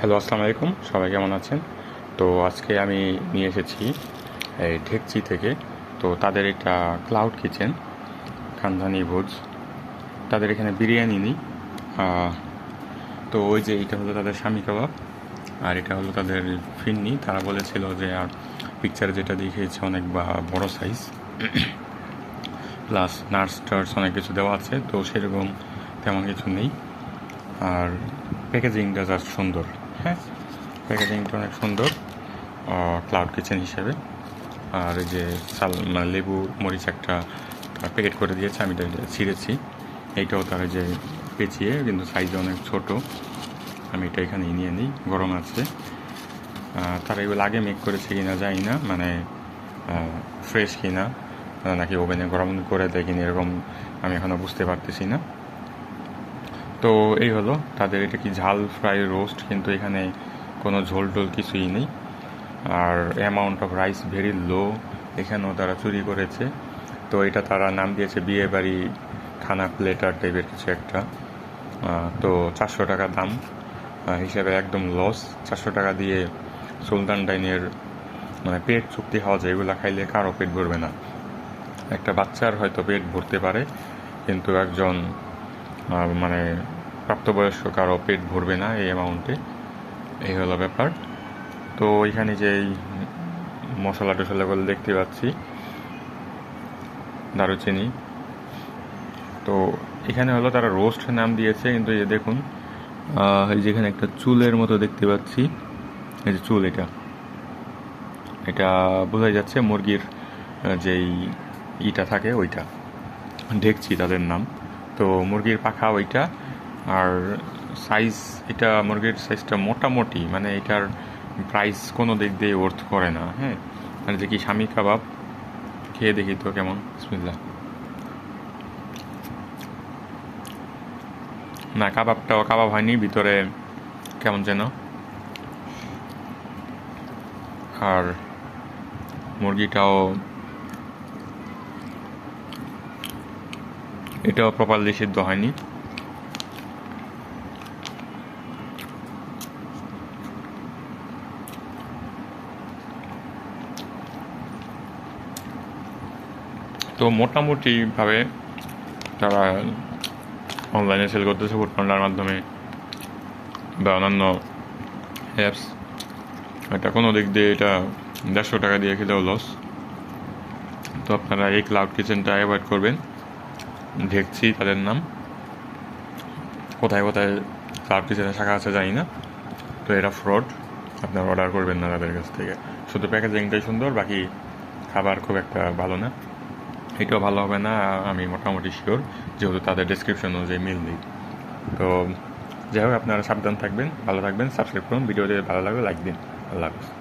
Hello, আসসালামু আলাইকুম। সবাই কেমন আছেন? তো আজকে আমি নিয়ে এসেছি এই ঢেকচি থেকে। তো তাদের এটা ক্লাউড কিচেন খানদানি ভোজ। তাদের এখানে বিরিয়ানি নিই। তো ওই যে এটা হলো তাদের স্বামী কাবাব, আর এটা হলো তাদের ফিন্নি। তারা বলেছিল যে, আর পিকচারে যেটা দেখিয়েছে অনেক বা বড় সাইজ প্লাস নার্স টার্স অনেক কিছু দেওয়া আছে, তো সেরকম তেমন কিছু নেই। আর প্যাকেজিংটা জাস্ট সুন্দর। হ্যাঁ প্যাকেজিংটা অনেক সুন্দর ক্লাউড কিচেন হিসেবে। আর যে সাল মানে লেবু, মরিচ একটা প্যাকেট করে দিয়েছে, আমি ছিঁড়েছি। এইটাও তার যে পেঁচিয়ে, কিন্তু সাইজ অনেক ছোট। আমি এটা এখানে নিয়ে নিই, গরম আছে। তারা এগুলো আগে মেক করেছে কিনা জানি না মানে ফ্রেশ কিনা নাকি ওভেনে গরম করে দেয় কিনা এরকম আমি এখনও বুঝতে পারতেছি না। তো এই হলো তাদের এটা কি ঝাল ফ্রাই রোস্ট, কিন্তু এখানে কোনো ঝোল টোল কিছুই নেই। আর amount of rice very low এখানেও তারা চুরি করেছে। তো এটা তারা নাম দিয়েছে বিয়ে বাড়ি খানা প্লেটার টাইপের কিছু একটা। তো চারশো টাকা দাম হিসাবে একদম লস চারশো টাকা দিয়ে সুলতান ডাইনের মানে পেট চুক্তি হওয়া যায়, এগুলো খাইলে কারও পেট ভরবে না। একটা বাচ্চার হয়তো পেট ভরতে পারে, কিন্তু একজন মানে প্রাপ্তবয়স্ক কারও পেট ভরবে না এই অ্যামাউন্টে এই হলো ব্যাপার। তো এখানে যে এই মশলা টশলাগুলো দেখতে পাচ্ছি, দারুচিনি। তো এখানে হলো তারা রোস্ট নাম দিয়েছে, কিন্তু এই যে দেখুন এই যেখানে একটা চুলের মতো দেখতে পাচ্ছি। এই যে চুল এটা। এটা বোঝাই যাচ্ছে মুরগির যেই ইটা থাকে ওইটা। ঢেকছি তাদের নাম। তো মুরগির পাখা ওইটা। আর সাইজ এটা মুরগির সাইজটা মোটামুটি মানে এটার প্রাইস কোনো দিক দিয়ে ওর্থ করে না হ্যাঁ? আর যে কি স্বামী কাবাব, খেয়ে দেখি তো কেমন, বিসমিল্লাহ। না, কাবাবটাও, কাবাব হয়নি, ভিতরে কেমন যেন। আর মুরগিটাও এটাও প্রপারলি সিদ্ধ হয়নি। তো মোটামুটিভাবে তারা অনলাইনে সেল করতেছে ফুডপান্ডার মাধ্যমে বা অন্যান্য অ্যাপস এটা কোনো দিক দিয়ে এটা দেড়শো টাকা দিয়ে খেলেও লস তো আপনারা এই ক্লাউড কিচেনটা অ্যাভয়েড করবেন। দেখছি তাদের নাম। কোথায় কোথায় ক্লাউড কিচেনের শাখা আছে জানি না। তো এটা ফ্রড আপনারা অর্ডার করবেন না তাদের কাছ থেকে। শুধু প্যাকেজিংটাই সুন্দর, বাকি খাবার খুব একটা ভালো না। এটাও ভালো হবে না, আমি মোটামুটি শিওর যেহেতু তাদের ডিসক্রিপশন অনুযায়ী মিল নেই। তো যাই হোক, আপনারা সাবধান থাকবেন, ভালো থাকবেন সাবস্ক্রাইব করুন। ভিডিও ভালো লাগবে লাইক দিন। আল্লাহ হাফিজ।